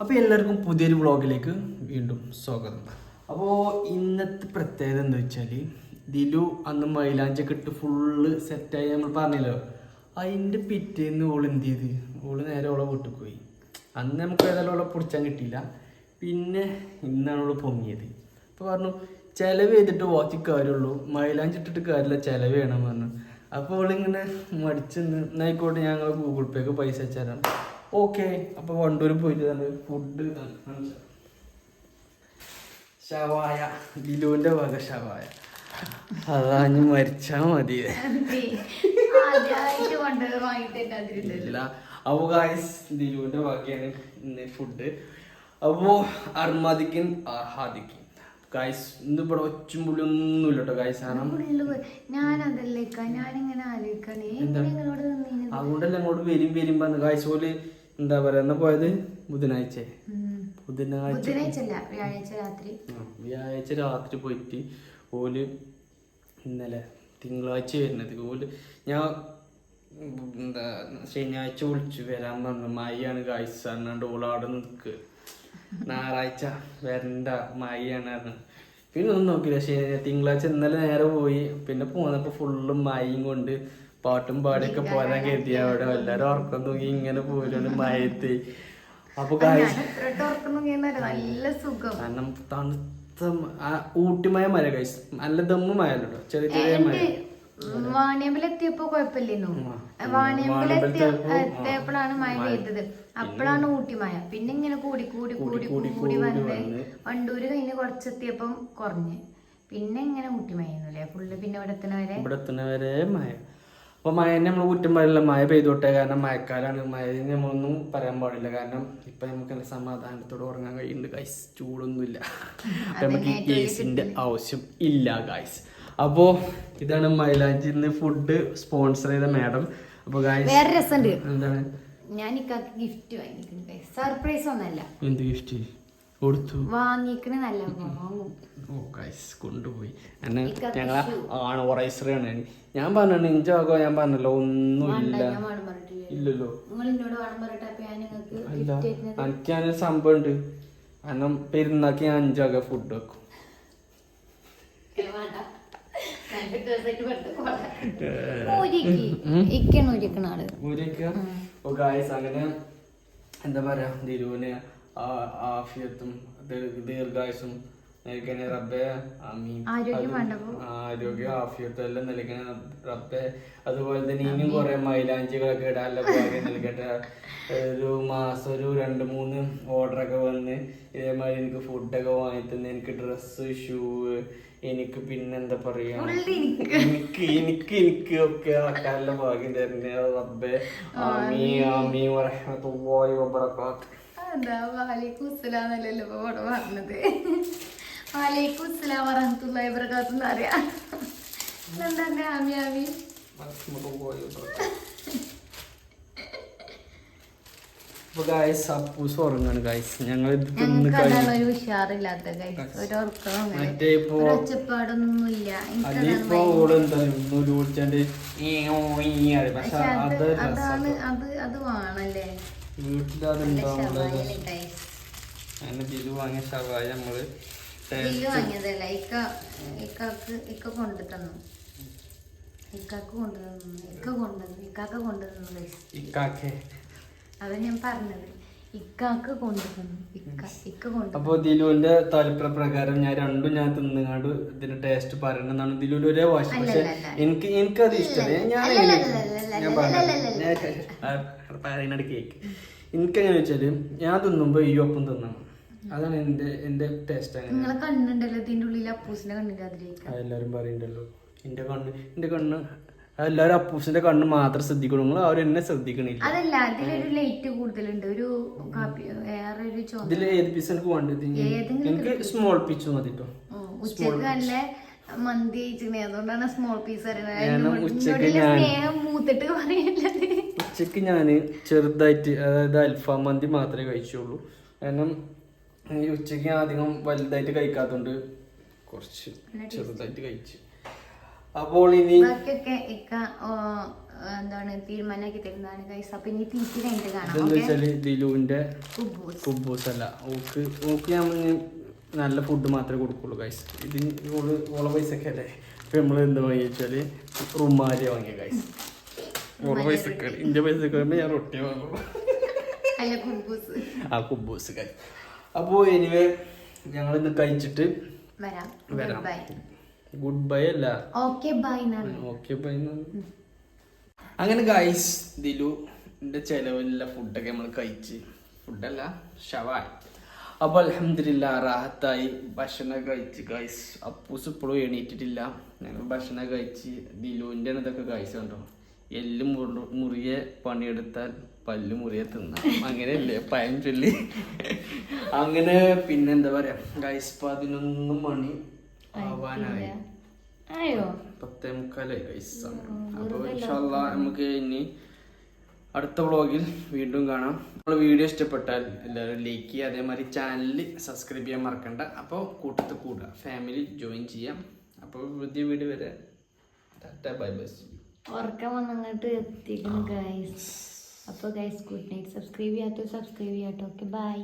അപ്പോൾ എല്ലാവർക്കും പുതിയൊരു വ്ളോഗിലേക്ക് വീണ്ടും സ്വാഗതം. അപ്പോൾ ഇന്നത്തെ പ്രത്യേകത എന്താ വെച്ചാൽ ദിലു അന്ന് മൈലാഞ്ചൊക്കെ ഇട്ട് ഫുള്ള് സെറ്റായി നമ്മൾ പറഞ്ഞല്ലോ? അതിന്റെ പിറ്റേന്ന് ഓൾ എന്ത് ചെയ്ത്? ഓൾ നേരെ ഓളെ വീട്ടിൽ പോയി. അന്ന് നമുക്ക് ഏതായാലും ഓളെ പൊടിച്ചാൻ കിട്ടിയില്ല. പിന്നെ ഇന്നാണ് ഓൾ പൊങ്ങിയത്. അപ്പോൾ പറഞ്ഞു ചിലവ് ചെയ്തിട്ട് വാച്ച് കാര്യമുള്ളൂ. മൈലാഞ്ച് ഇട്ടിട്ട് കാര്യമില്ല ചിലവ് ചെയ്യണം പറഞ്ഞു. അപ്പോൾ ഓളിങ്ങനെ മടിച്ചെന്ന് എന്നായിക്കോട്ടെ ഞങ്ങൾ ഗൂഗിൾ പേക്ക് പൈസ അയച്ചുതരാം. ഓക്കെ. അപ്പോൾ വണ്ടൂർ പോയിട്ട് ഫുഡ് ഷവായ ലിലുവിന്റെ വക ഷവായ അതാ ഇനി മരിച്ചാ മതി. ഇല്ല. അപ്പോൾ ഗായ്സ് ദിലുവിന്റെ വകയാണ് ഇന്ന് ഫുഡ് അപ്പോൾ അർമാദിക്കൻ ആഹാദിക്കൻ. ഗായ്സ് ഇന്ന് ഇവിടെ ഒച്ചും പുള്ളി ഒന്നും ഇല്ലട്ടോ ഗായ്സ് കാരണം ഞാൻ അതല്ലേക്ക ഞാനിങ്ങനെ ആലോചിക്കണേ. അതുകൊണ്ടല്ല അങ്ങോട്ട് വരും വരും പറഞ്ഞു ഗായ്സ് പോലെ എന്താ പറയാ എന്നാ പോയത്? ബുധനാഴ്ച. വ്യാഴാഴ്ച രാത്രി. വ്യാഴാഴ്ച രാത്രി പോയിട്ട് ഓൽ ഇന്നലെ തിങ്കളാഴ്ച വരുന്നത്. ഓൽ ഞാൻ എന്താ ശനിയാഴ്ച വിളിച്ചു. വരാൻ പറഞ്ഞു. മയ്യാണ് കാഴ്ച എന്നാണ്ട് ഓൾ അവിടെ നിൽക്ക് ഞായറാഴ്ച വരണ്ട മയ്യാണ് പറഞ്ഞു. പിന്നെ ഒന്നും നോക്കില്ല ശനി തിങ്കളാഴ്ച ഇന്നലെ നേരെ പോയി. പിന്നെ പോന്നപ്പോ ഫുള്ള് മയും കൊണ്ട് പാട്ടും പാടിയൊക്കെ പോരാൻ കരുതി. അവിടെ എല്ലാരും ഉറക്കം തൂങ്ങി ഇങ്ങനെ പോരുന്നു മയത്തി. അപ്പൊ നല്ല സുഖം. കാരണം തണുത്ത ഊട്ടിമയ മഴ കഴിച്ചു നല്ല ദമ്മ് മഴ കേട്ടോ ചെറിയ ചെറിയ മഴ. വാണിയമ്പിൽ വാണിയമ്പലെത്തിയപ്പോ കുഴപ്പമില്ലേന്നു? വാണിയമ്പിൽ എത്തിയ വാണിയമ്പലത്തിയപ്പോ, ആ. എത്തിയപ്പോഴാണ് മഴ പെയ്തത്. അപ്പോഴാണ് ഊട്ടി മഴ പിന്നെ ഇങ്ങനെ കൂടി കൂടി കൂടി കൂടി വന്ന്. വണ്ടൂര് കഴിഞ്ഞ് കുറച്ചെത്തിയപ്പം കുറഞ്ഞ്. പിന്നെ ഇങ്ങനെ ഊട്ടി മഴയൊന്നുമില്ലേ ഫുള്ള് പിന്നെ ഇവിടെ എത്തണ വരെ ഇവിടെ മഴ. അപ്പൊ മഴ നമ്മൾ കുറ്റം പാടില്ല മഴ പെയ്തോട്ടെ. കാരണം മഴക്കാലാണ്. മഴ നമ്മളൊന്നും പറയാൻ പാടില്ല. കാരണം ഇപ്പൊ നമുക്ക് നല്ല സമാധാനത്തോടെ ഉറങ്ങാൻ കഴിയുന്നുണ്ട് ഗൈസ് ചൂടൊന്നുമില്ല. അപ്പൊ നമുക്ക് ഈ കേസിന്റെ ആവശ്യം ഇല്ല ഗൈസ് അപ്പോ ഇതാണ് മൈലാഞ്ചി ഇന്ന് ഫുഡ് സ്പോൺസർ ചെയ്ത മാഡം അപ്പൊ ഗൈസ് വേറെ രസമുണ്ട്. എന്താണ്? ഞാൻ ഇക്കാക്ക് ഗിഫ്റ്റ് വാങ്ങിക്കുന്നു സർപ്രൈസ് ഒന്നല്ല. എന്ത് ഗിഫ്റ്റ് കൊടുത്തു. നല്ല വാങ്ങും ഓ ഗൈസ് കൊണ്ടുപോയി. എന്നെ ഞങ്ങളെ. ആണ് ഞാൻ പറഞ്ഞു ഇഞ്ചാകോ ഞാൻ പറഞ്ഞല്ലോ ഒന്നുമില്ല. ഇല്ലല്ലോ. അല്ല എനിക്ക് ഞാൻ സംഭവം ഉണ്ട് കാരണം പെരുന്നാക്ക് ഞാൻ അഞ്ചാക ഫുഡ് വെക്കും. അങ്ങനെ എന്താ പറയാ ദിരുവിന് ആഫിയത്തും ദീർ- ദീർഘായുസും നൽകണ റബ്ബെ. ആമീൻ. ആരോഗ്യം? ആഫിയത്തും എല്ലാം നൽകണ റബ്ബെ. അതുപോലെ തന്നെ ഇനിയും കുറെ മൈലാഞ്ചികളൊക്കെ ഇടാനുള്ള ഭാഗ്യം നൽകട്ടെ. ഒരു മാസം ഒരു രണ്ട് മൂന്ന് ഓർഡറൊക്കെ വന്ന് ഇതേമാതിരി എനിക്ക് ഫുഡൊക്കെ വാങ്ങി തന്നെ എനിക്ക് ഡ്രസ്സ് ഷൂ എനിക്ക് പിന്നെന്താ പറയാ? എനിക്ക്. എനിക്ക് എനിക്ക് ഒക്കെ ആക്കാനുള്ള ഭാഗ്യം തരുന്നേ റബ്ബെ. ആമീ ആമീ വറഹ്മത്തുള്ളാഹി വബറകാത്ത് എന്താ? വാലേക്കും അസ്സലാമല്ലല്ലോ ഇപ്പൊ ഇവിടെ പറഞ്ഞത്? വാലേക്കും അസ്സലാം വറഹ്മത്തുള്ളാഹി വബറകാത്തു എന്ന് അറിയാം എന്താ ആമി ആമി? വറഹ്മത്തുള്ളാഹി വബറകാത്ത് അപ്പൊ ഗായ്സ് അപ്പൂസ് ഉറങ്ങാണ് ഗായ്സ് ഞങ്ങൾ ഇത് തിന്ന് ഞങ്ങൾക്ക് അതാണ് ഒരു ഉഷാറില്ലാത്ത guys. ഒരു ഉറക്കം അങ്ങനെ. മറ്റേ ഇപ്പൊ ഒരു ഒച്ചപ്പാടൊന്നും ഇല്ല അതിപ്പോ ഓൾ എന്താ നൂൽ കുടിച്ചാണ്ട് ഓ ഈ ആണ്. പക്ഷെ പക്ഷെ അത് അത് അതാണ് അത് അത് വേണല്ലേ? വീട്ടിലത് ഉണ്ടാവുള്ള ശവായിൽ guys. അങ്ങനെ ബിലു വാങ്ങിയ ഷവായ നമ്മൾ ബില്ല് വാങ്ങിയതല്ല ഇക്ക ഇക്കാക്ക് ഇക്ക കൊണ്ടു തന്നു. ഇക്കാക്ക് കൊണ്ടു തന്നു. ഇക്ക കൊണ്ടുവന്നു ഇക്കാക്ക കൊണ്ടു തന്നു guys. ഞാൻ പറഞ്ഞത്. ഇക്കാക്ക് കൊണ്ടു ഇക്ക ഇക്ക കൊണ്ടു അപ്പൊ ദിലുവിന്റെ താല്പര്യ പ്രകാരം ഞാൻ രണ്ടും ഞാൻ തിന്നുകാണ്ട് ഇതിന്റെ ടേസ്റ്റ് പറയണമെന്നാണ് ദിലു ഒരേ വാശി. പക്ഷെ എനിക്ക് എനിക്ക് എനിക്കത് ഇഷ്ടമല്ല ഞാൻ. ഞാൻ പറയുന്നത് കേക്ക്. എനിക്കെങ്ങനെ വെച്ചാൽ ഞാൻ തിന്നുമ്പോ ഈ ഒപ്പം തിന്നണം. അതാണ് എന്റെ എന്റെ ടേസ്റ്റ് നിങ്ങളെ കണ്ണുണ്ടല്ലോ ഇതിന്റെ ഉള്ളിൽ അപ്പൂസിന്റെ കണ്ണില്ലാതിരിക്കും അതിലേക്ക്. അതെല്ലാരും പറയുന്നുണ്ടല്ലോ എന്റെ കണ്ണ് എന്റെ കണ്ണ് എല്ലാരും അപ്പൂസിന്റെ കണ്ണ് മാത്രം ശ്രദ്ധിക്കണം. നിങ്ങൾ അവർ എന്നെ ശ്രദ്ധിക്കണില്ല. അതല്ല അതിലൊരു ലൈറ്റ് കൂടുതലുണ്ട്. ഒരു വേറെ ഒരു ഇതിൽ ഏത് പീസ് എനിക്ക് വേണ്ടത് എനിക്ക് സ്മോൾ പീസ് മതി കേട്ടോ ഉച്ചയ്ക്ക് നല്ല മന്തി കഴിച്ചിരുന്നേ. അതുകൊണ്ടാണ് സ്മോൾ പീസ് കാരണം ഉച്ചയ്ക്ക് സ്നേഹം മൂത്തിട്ട് പറയല്ലത് ഉച്ചയ്ക്ക് ഞാൻ ചെറുതായിട്ട് അതായത് അൽഫാം മന്തി മാത്രമേ കഴിച്ചുള്ളൂ. കാരണം ഈ ഉച്ചയ്ക്ക് ഞാൻ അധികം വലുതായിട്ട് കഴിക്കാത്തതുകൊണ്ട് കുറച്ച് ചെറുതായിട്ട് കഴിച്ചു. അപ്പോൾ ഇനി ബാക്കിയൊക്കെ ഇക്ക ഓ, എന്താണ് തീരുമാനമാക്കി തരുന്നതാണ് ഗൈസ് അപ്പൊ ഇനി തീറ്റി കഴിഞ്ഞിട്ട് കാണാം ഇതെന്താ ഓക്കെ വെച്ചാൽ ദിലുവിന്റെ കുബൂസ്. കുബൂസ് അല്ല ഓക്ക് ഓക്ക് ഞാൻ നല്ല ഫുഡ് മാത്രമേ കൊടുക്കുള്ളൂ ഗൈസ് ഇത് ഓൾ ഓളെ പൈസക്ക് അല്ലേ? ഇപ്പൊ നമ്മൾ എന്താ വാങ്ങിയ വെച്ചാൽ റുമാലി വാങ്ങിയ ഗൈസ് ഓള പൈസക്ക് ഇന്റെ പൈസക്ക് വരുമ്പോ ഞാൻ റൊട്ടി വാങ്ങുള്ളൂ. അല്ല കുബൂസ്. ആ കുബൂസ് ഗൈസ് അപ്പോൾ എനിവേ ഞങ്ങൾ ഇന്ന് കഴിച്ചിട്ട് വരാം. വരാം. ഗുഡ് ബൈ അല്ല ഓക്കെ ബൈ ഓക്കെ ബൈ അങ്ങനെ ഗൈസ് ദിലു എന്റെ ചെലവില്ല ഫുഡൊക്കെ നമ്മൾ കഴിച്ച്. ഫുഡല്ല ഷവായി അപ്പോൾ അലഹമില്ല റാഹത്തായി. ഭക്ഷണം കഴിച്ച് ഗൈസ് അപ്പൂസ് ഇപ്പോഴും എണീറ്റിട്ടില്ല. ഞങ്ങൾ ഭക്ഷണം കഴിച്ച് ദിലുവിന്റെ ഇതൊക്കെ കഴിച്ചു കണ്ടോ? എല്ല് മുറി മുറിയെ പണിയെടുത്താൽ പല്ല് മുറിയെ തിന്നാം. അങ്ങനെയല്ലേ പയം ചൊല്ലി. അങ്ങനെ പിന്നെന്താ പറയാ ഗൈസ് പതിനൊന്ന് മണി ആവാനായി പത്തേ മുക്കാലായി സമയം. അപ്പോൾ ഇൻഷാല്ല നമുക്ക് ഇനി അടുത്ത വ്ളോഗിൽ വീണ്ടും കാണാം. നമ്മൾ വീഡിയോ ഇഷ്ടപ്പെട്ടാൽ എല്ലാവരും ലൈക്ക് ചെയ്യുക. അതേമാതിരി ചാനലിൽ സബ്സ്ക്രൈബ് ചെയ്യാൻ മറക്കണ്ട. അപ്പോൾ കൂട്ടത്തിൽ കൂടുക ഫാമിലി ജോയിൻ ചെയ്യാം. അപ്പോൾ പുതിയ വീഡിയോ വരെ ടാറ്റ ബൈ ബൈ ഉറക്കം വന്നങ്ങോട്ട് എത്തിക്കുന്നു ഗൈസ് അപ്പോൾ ഗൈസ് ഗുഡ് നൈറ്റ് സബ്സ്ക്രൈബ് ചെയ്യാത്ത സബ്സ്ക്രൈബ് ചെയ്യാട്ടോ. Okay bye